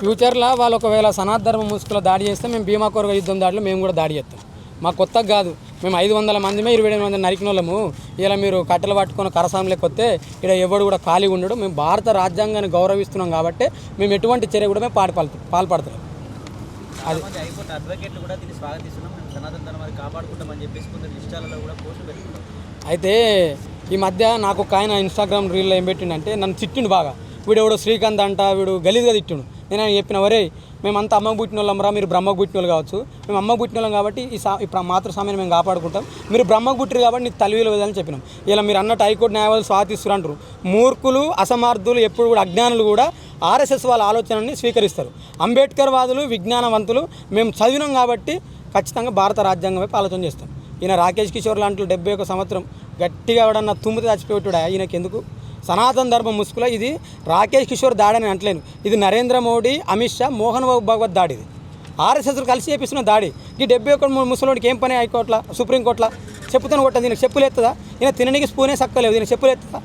ఫ్యూచర్లో వాళ్ళు ఒకవేళ సనాతన ముసుగులో దాడి చేస్తే మేము భీమా కొరగ యుద్ధం దాడిలో మేము కూడా దాడి చేస్తాం. మా కొత్తగా కాదు మేము ఐదు వందల మందిమే ఇరవై ఏడు మంది నరికిన వాళ్ళము ఇలా మీరు కట్టెలు పట్టుకొని కరసాంలోకి వస్తే ఇక్కడ ఎవడు కూడా ఖాళీ ఉండడు. మేము భారత రాజ్యాంగాన్ని గౌరవిస్తున్నాం కాబట్టి మేము ఎటువంటి చర్య కూడా మేము పాల్పడు పాల్పడతాం చాలా మంది హైకోర్టు అడ్వకేట్లు కూడా దీన్ని స్వాగతిస్తున్నాం. మేము సనాతన ధర్మాన్ని కాపాడుకుంటామని చెప్పేసి కొందరు ఇష్టాలలో కూడా పోస్టులు పెట్టుకుంటాం అయితే ఈ మధ్య నాకు ఒక ఆయన ఇన్స్టాగ్రామ్ రీల్లో ఏం పెట్టిండంటే నన్ను తిట్టిండు బాగా. వీడు ఎవడో శ్రీకాంత్ అంట వీడు గలీజ్గా తిట్టిండు. నేను ఆయన చెప్పిన వరే మేమంతా అమ్మకు పుట్టిన వాళ్ళం రా మీరు బ్రహ్మకు పుట్టిన వాళ్ళు కావచ్చు. మేము అమ్మకు పుట్టిన వాళ్ళం కాబట్టి ఈ సా ఇప్పుడు మాతృస్వామిని మేము కాపాడుకుంటాం. మీరు బ్రహ్మకు పుట్టిరు కాబట్టి నీకు తల్లివిలు వదని చెప్పినాం. ఇలా మీరు అన్నట్టు హైకోర్టు న్యాయవాదులు స్వాతిస్తారు అంటారు. మూర్ఖులు అసమార్థులు ఎప్పుడు కూడా అజ్ఞానులు కూడా ఆర్ఎస్ఎస్ వాళ్ళ ఆలోచనని స్వీకరిస్తారు. అంబేద్కర్ వాదులు విజ్ఞానవంతులు మేము చదివినాం కాబట్టి ఖచ్చితంగా భారత రాజ్యాంగం వైపు ఆలోచన చేస్తాం. ఈయన రాకేష్ కిషోర్ లాంటి డెబ్బై ఒక సంవత్సరం గట్టిగా ఎవడన్నా తుమ్మితే చచ్చిపోయాడు ఈయనకి ఎందుకు సనాతన ధర్మ ముసుగులో ఇది రాకేష్ కిషోర్ దాడని అంటలేను. ఇది నరేంద్ర మోడీ అమిత్ షా మోహన్ బాబు భగవత్ దాడి ఇది. ఆర్ఎస్ఎస్లు కలిసి చేపిస్తున్న దాడి. ఈ డెబ్బై ఒకటి ముసలోడికి ఏం పని హైకోర్టుల సుప్రీంకోర్టుల? చెప్పుతాను కొట్టదు దీనికి చెప్పులు ఎత్తదా? ఈయన తినడానికి స్పూనే సక్కలేదు దీనికి చెప్పులు ఎత్తదా?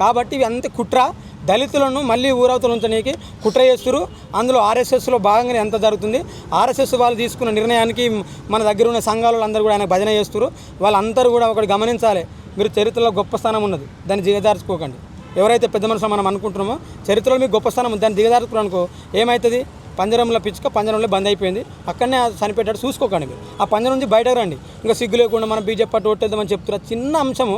కాబట్టి ఇవి అంత కుట్ర. దళితులను మళ్ళీ ఊరవతలు ఉంచడానికి కుట్ర చేస్తున్నారు అందులో ఆర్ఎస్ఎస్లో భాగంగానే ఎంత జరుగుతుంది? ఆర్ఎస్ఎస్ వాళ్ళు తీసుకున్న నిర్ణయానికి మన దగ్గర ఉన్న సంఘాలు అందరూ కూడా ఆయన భజన చేస్తున్నారు వాళ్ళందరూ కూడా ఒకటి గమనించాలి. మీరు చరిత్రలో గొప్ప స్థానం ఉన్నది. దాన్ని దిగజార్చుకోకండి ఎవరైతే పెద్ద మనుషులు మనం అనుకుంటున్నామో చరిత్రలో మీకు గొప్ప స్థానం ఉంది. దాన్ని దిగజార్చుకున్నారు అనుకో ఏమవుతుంది పంజరంలో పిచ్చుక పంజరంలో బంద్ అయిపోయింది. అక్కడనే అది చనిపెట్టాడు చూసుకోకండి మీరు. ఆ పంజరం నుంచి బయటకు రండి. ఇంకా సిగ్గు లేకుండా మనం బీజేపీ పార్టీ ఓట్టేద్దామని చెప్తున్నారు. చిన్న అంశము.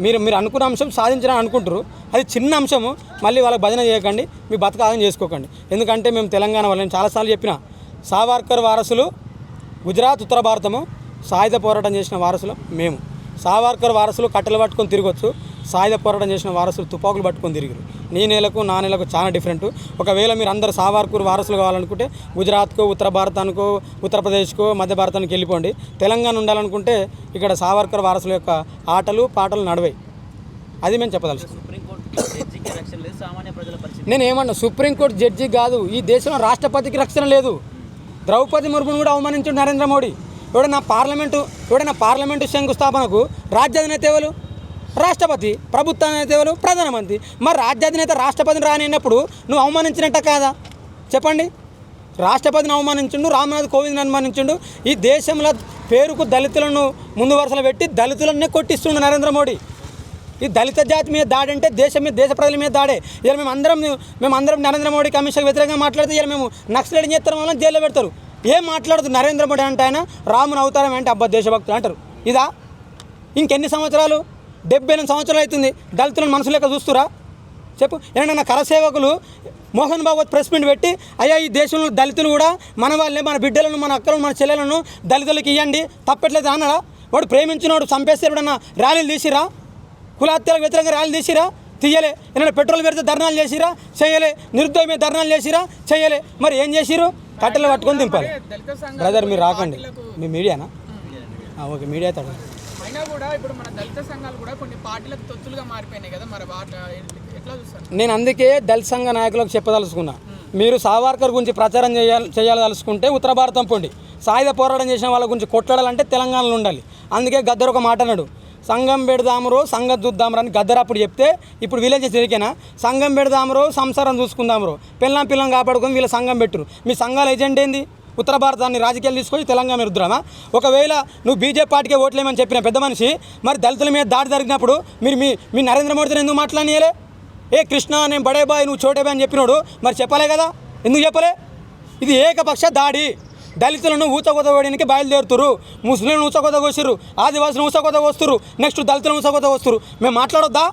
మీరు మీరు అనుకున్న అంశం సాధించడం అనుకుంటారు అది చిన్న అంశము. మళ్ళీ వాళ్ళకి భజన చేయకండి. మీ బతకాదం చేసుకోకండి. ఎందుకంటే మేము తెలంగాణ వాళ్ళని చాలాసార్లు చెప్పిన. సావర్కర్ వారసులు గుజరాత్ ఉత్తర భారతము సాయుధ పోరాటం చేసిన వారసులు మేము. సావర్కర్ వారసులు కట్టెలు పట్టుకొని తిరగొచ్చు. సాయుధ పోరాటం చేసిన వారసులు తుపాకులు పట్టుకొని తిరిగారు నీ నెలకు నా నెలకు చాలా డిఫరెంట్ ఒకవేళ మీరు అందరు సావర్కర్ వారసులు కావాలనుకుంటే గుజరాత్కో ఉత్తర భారతానికో ఉత్తరప్రదేశ్కో మధ్య భారతానికి వెళ్ళిపోండి. తెలంగాణ ఉండాలనుకుంటే ఇక్కడ సావర్కర్ వారసుల యొక్క ఆటలు పాటలు నడవాయి అది మేము చెప్పదలుచు నేను ఏమన్నా సుప్రీంకోర్టు జడ్జి కాదు. ఈ దేశంలో రాష్ట్రపతికి రక్షణ లేదు. ద్రౌపది ముర్మును కూడా అవమానించాడు నరేంద్ర మోడీ. ఎవడైనా పార్లమెంటు ఎవడైనా పార్లమెంటు శంకుస్థాపనకు రాజ్యాధినేత ఎవరు? రాష్ట్రపతి ప్రభుత్వాధినేత ఎవరు? ప్రధానమంత్రి. మరి రాజ్యాధినేత రాష్ట్రపతిని రానినప్పుడు నువ్వు అవమానించినట్ట కాదా? చెప్పండి. రాష్ట్రపతిని అవమానించుండు రామ్నాథ్ కోవింద్ని అవమానించుండు. ఈ దేశంలో పేరుకు దళితులను ముందు వరుసలో పెట్టి దళితులనే కొట్టిస్తుండు నరేంద్ర మోడీ. ఈ దళిత జాతి మీద దాడి అంటే దేశం మీద దేశ ప్రజల మీద దాడే. ఇలా మేము అందరం మేము అందరం నరేంద్ర మోడీ కమిషన్కి వ్యతిరేకంగా మాట్లాడితే ఇలా మేము నక్సలైట్ చేస్తారు వల్ల జైల్లో పెడతారు. ఏం మాట్లాడుతూ నరేంద్ర మోడీ అంటే ఆయన రాముని అవతారం అంటే అబ్బా దేశభక్తులు అంటారు. ఇదా? ఇంకెన్ని సంవత్సరాలు? డెబ్బై ఎనిమిది సంవత్సరాలు అవుతుంది. దళితులను మనసు లెక్క చూస్తురా? చెప్పు. ఏమన్నా కరసేవకులు మోహన్ బాబు ప్రెస్ మీట్ పెట్టి అయ్యా ఈ దేశంలో దళితులు కూడా మన వాళ్ళే మన బిడ్డలను మన అక్కలను మన చెల్లెలను దళితులకు ఇవ్వండి తప్పట్లేదు? అన్నాడా. వాడు ప్రేమించినవాడు చంపేస్తే ఎవడన్నా ర్యాలీలు తీసిరా? కులహత్యలకు వ్యతిరేకంగా ర్యాలీలు తీసిరా? తీయలే. ఏమైనా పెట్రోల్ పెడితే ధర్నాలు చేసిరా? చేయలే. నిరుద్యోగ మీద ధర్నాలు చేసిరా? చేయలే. మరి ఏం చేసిరు కట్టెలు పట్టుకొని దింపాలి. బ్రదర్ మీరు రాకండి. మీ మీడియానా? ఓకే మీడియా తడ అయినా కూడా ఇప్పుడు మన దళిత సంఘాలు కూడా కొన్ని పార్టీలకు తొత్తులుగా మారిపోయినాయి కదా మరి వాటి ఎట్లా చూస్తారు? నేను అందుకే దళిత సంఘ నాయకులకు చెప్పదలుచుకున్నా. మీరు సావర్కర్ గురించి ప్రచారం చేయాలి చేయాలదలుచుకుంటే ఉత్తర భారతం పొండి. సాయుధ పోరాటం చేసిన వాళ్ళ గురించి కొట్లాడాలంటే తెలంగాణలో ఉండాలి. అందుకే గద్దరు ఒక మాట అన్నాడు. సంఘం పెడదామరో సంఘం చూద్దామరో అని గద్దర్ అప్పుడు చెప్తే ఇప్పుడు విలేజ్ తిరిగినా? సంఘం పెడదామరో సంసారం చూసుకుందామరో. పిల్లం పిల్లం కాపాడుకొని వీళ్ళ సంఘం పెట్టురు మీ సంఘాల ఏజెంట్ ఏంది? ఉత్తర భారతాన్ని రాజకీయాలు తీసుకొని తెలంగాణ రుద్రామా ఒకవేళ నువ్వు బీజేపీ పార్టీకే ఓట్లేమని చెప్పిన పెద్ద మనిషి మరి దళితుల మీద దాడి జరిగినప్పుడు మీరు మీ మీ నరేంద్ర మోడీతో ఎందుకు మాట్లాడియలే ఏ కృష్ణ నేను బడే బాయ్ నువ్వు చోటే బాయ్ అని చెప్పినోడు మరి చెప్పలే కదా? ఎందుకు చెప్పలే? ఇది ఏకపక్ష దాడి. దళితులను ఊచకొత వేయడానికి బయలుదేరుతురు ముస్లింలను ఆదివాసులను ఊచకొత వస్తురు నెక్స్ట్ దళితులను ఊచకొత వస్తురు మేము మాట్లాడొద్దా?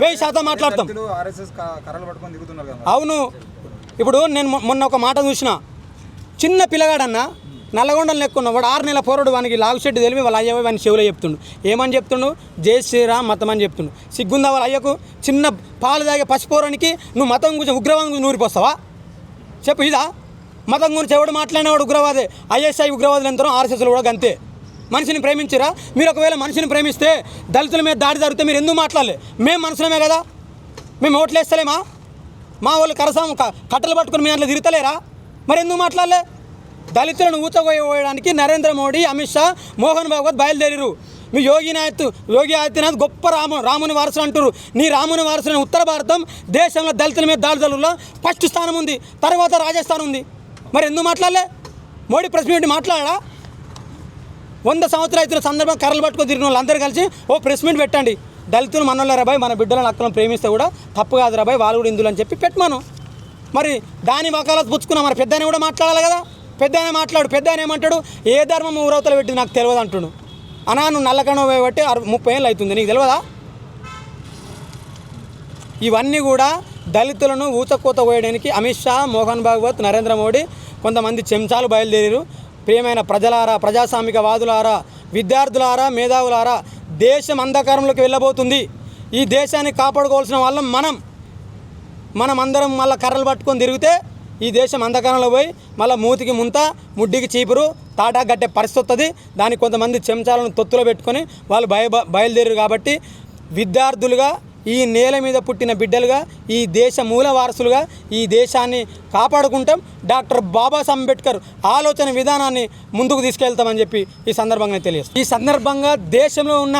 వెయ్యి శాతం మాట్లాడతాం. దళితులు అవును. ఇప్పుడు నేను మొన్న ఒక మాట చూసిన. చిన్న పిల్లగాడన్న నల్లగొండలు లెక్కున్న వాడు ఆరు నెలల పోరాడు వానికి లాగు చెట్టు తెలివి వాళ్ళ అయ్య వాని చెవులో చెప్తుండు. ఏమని చెప్తుండు? జై శ్రీరామ్ మతం అని చెప్తుండు. సిగ్గుందా వాళ్ళ అయ్యకు? చిన్న పాలు తాగే పసిపోరానికి నువ్వు మతం గురించి ఉగ్రవాదం గురించి నూరిపోస్తావా? చెప్పు ఇదా? మతం గురించి ఎవడు మాట్లాడినవాడు ఉగ్రవాదే. ఐఎస్ఐ ఉగ్రవాదులు ఎంతనో ఆర్ఎస్ఎస్లు కూడా అంతే. మనిషిని ప్రేమించిరా? మీరు ఒకవేళ మనిషిని ప్రేమిస్తే దళితుల మీద దాడి జరిగితే మీరు ఎందుకు మాట్లాడలే? మేము మనుషులమే కదా. మేము ఓట్లేస్తలేమా? మా వాళ్ళు కరసాము కట్టలు పట్టుకుని మీ దాంట్లో తిరుగుతలేరా? మరి ఎందుకు మాట్లాడలే? దళితులను ఊతగోయడానికి నరేంద్ర మోడీ అమిత్ షా మోహన్ భాగవత్ బయలుదేరిరు మీ యోగినాథ్ యోగి ఆదిత్యనాథ్ గొప్ప రాము రాముని వారసులు అంటారు నీ రాముని వారసుని ఉత్తర భారతం దేశంలో దళితుల మీద దాడుదలలో ఫస్ట్ స్థానం ఉంది తర్వాత రాజస్థాన్ ఉంది. మరి ఎందుకు మాట్లాడలే? మోడీ ప్రెస్ మీట్ మాట్లాడా? వంద సంవత్సరాలు అవుతున్న సందర్భం కర్రలు పట్టుకొని తిరిగిన వాళ్ళందరూ కలిసి ఓ ప్రెస్ మీట్ పెట్టండి. దళితులు మనోళ్ళ రాబాయ్ మన బిడ్డలను అక్కలను ప్రేమిస్తే కూడా తప్పు కాదు రాబాయ్ వాళ్ళు కూడా ఇందులో అని చెప్పి పెట్టమను. మరి దాని వకాలత్ పుచ్చుకున్నా మరి పెద్ద కూడా మాట్లాడాలి కదా. పెద్ద మాట్లాడు పెద్ద ఏమంటాడు? ఏ ధర్మం ఊరవతల పెట్టి నాకు తెలియదు అంటుడు. అనా నువ్వు నల్లకణం బట్టి అరవై ముప్పై ఏళ్ళు అవుతుంది నీకు తెలియదా? ఇవన్నీ కూడా దళితులను ఊచకూత వేయడానికి అమిత్ షా మోహన్ భాగవత్ నరేంద్ర మోడీ కొంతమంది చెంచాలు బయలుదేరారు. ప్రియమైన ప్రజలారా ప్రజాస్వామిక వాదులారా విద్యార్థులారా మేధావులారా దేశం అంధకారంలోకి వెళ్ళబోతుంది. ఈ దేశాన్ని కాపాడుకోవాల్సిన వాళ్ళం మనం. మనం అందరం మళ్ళీ కర్రలు పట్టుకొని తిరిగితే ఈ దేశం అంధకారంలో పోయి మళ్ళీ మూతికి ముంత ముడ్డికి చీపురు తాటా గట్టే పరిస్థితి వస్తుంది దానికి కొంతమంది చెంచాలను తొత్తులో పెట్టుకొని వాళ్ళు బయ బయలుదేరారు కాబట్టి విద్యార్థులుగా ఈ నేల మీద పుట్టిన బిడ్డలుగా ఈ దేశ మూల వారసులుగా ఈ దేశాన్ని కాపాడుకుంటాం. డాక్టర్ బాబాసాహెబ్ అంబేద్కర్ ఆలోచన విధానాన్ని ముందుకు తీసుకెళ్తామని చెప్పి ఈ సందర్భంగా తెలియదు ఈ సందర్భంగా దేశంలో ఉన్న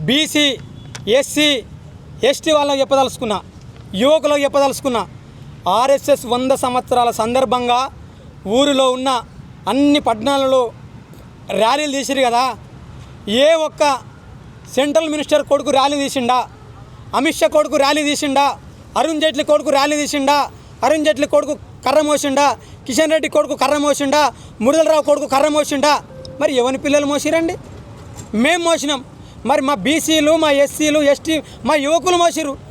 బీసీ ఎస్సీ ఎస్టీ వాళ్ళకి చెప్పదలుచుకున్నా యువకులకు చెప్పదలుచుకున్నా ఆర్ఎస్ఎస్ వంద సంవత్సరాల సందర్భంగా ఊరిలో ఉన్న అన్ని పట్టణాలలో ర్యాలీలు తీసిరు కదా. ఏ ఒక్క సెంట్రల్ మినిస్టర్ కొడుకు ర్యాలీ తీసిండా? అమిత్ షా కొడుకు ర్యాలీ తీసిండా? అరుణ్ జైట్లీ కొడుకు ర్యాలీ తీసిండా? అరుణ్ జైట్లీ కొడుకు కర్ర మోసిండా? కిషన్ రెడ్డి కొడుకు కర్ర మోసిండా? మురళరావు కొడుకు కర్ర మోసిండా? మరి ఎవరి పిల్లలు మోసిరండి? మేము మోసినాం. మరి మా బీసీలు మా ఎస్సీలు ఎస్టీ మా యువకులు మోసిరు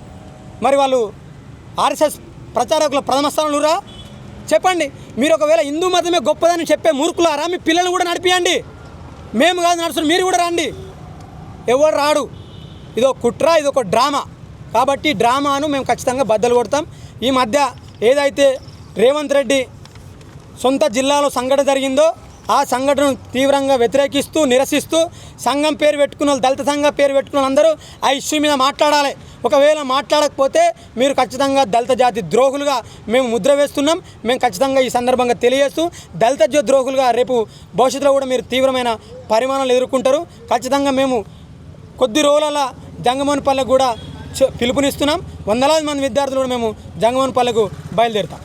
మరి వాళ్ళు ఆర్ఎస్ఎస్ ప్రచారకుల ప్రథమ స్థానంలోరా చెప్పండి. మీరు ఒకవేళ హిందూ మతమే గొప్పదని చెప్పే మూర్ఖులారా? మీ పిల్లలు కూడా నడిపియండి. మేము కాదు నడుచుడు మీరు కూడా రండి. ఎవరు రాడు? ఇదో కుట్ర ఇది ఒక డ్రామా. కాబట్టి డ్రామాను మేము ఖచ్చితంగా బద్దలు కొడతాం. ఈ మధ్య ఏదైతే రేవంత్ రెడ్డి సొంత జిల్లాలో సంఘటన జరిగిందో ఆ సంఘటనను తీవ్రంగా వ్యతిరేకిస్తూ నిరసిస్తూ సంఘం పేరు పెట్టుకున్న వాళ్ళు, దళిత సంఘం పేరు పెట్టుకున్న అందరూ ఆ ఇష్యూ మీద మాట్లాడాలి. ఒకవేళ మాట్లాడకపోతే మీరు ఖచ్చితంగా దళిత జాతి ద్రోహులుగా మేము ముద్ర వేస్తున్నాం. మేము ఖచ్చితంగా ఈ సందర్భంగా తెలియజేస్తూ దళిత ద్రోహులుగా రేపు భవిష్యత్తులో కూడా మీరు తీవ్రమైన పరిమాణాలు ఎదుర్కొంటారు. ఖచ్చితంగా మేము కొద్ది రోజుల జంగమోహన్పల్లెకు కూడా పిలుపునిస్తున్నాం. వందలాది మంది విద్యార్థులు కూడా మేము జంగమోహన్పల్లెకు బయలుదేరుతాం.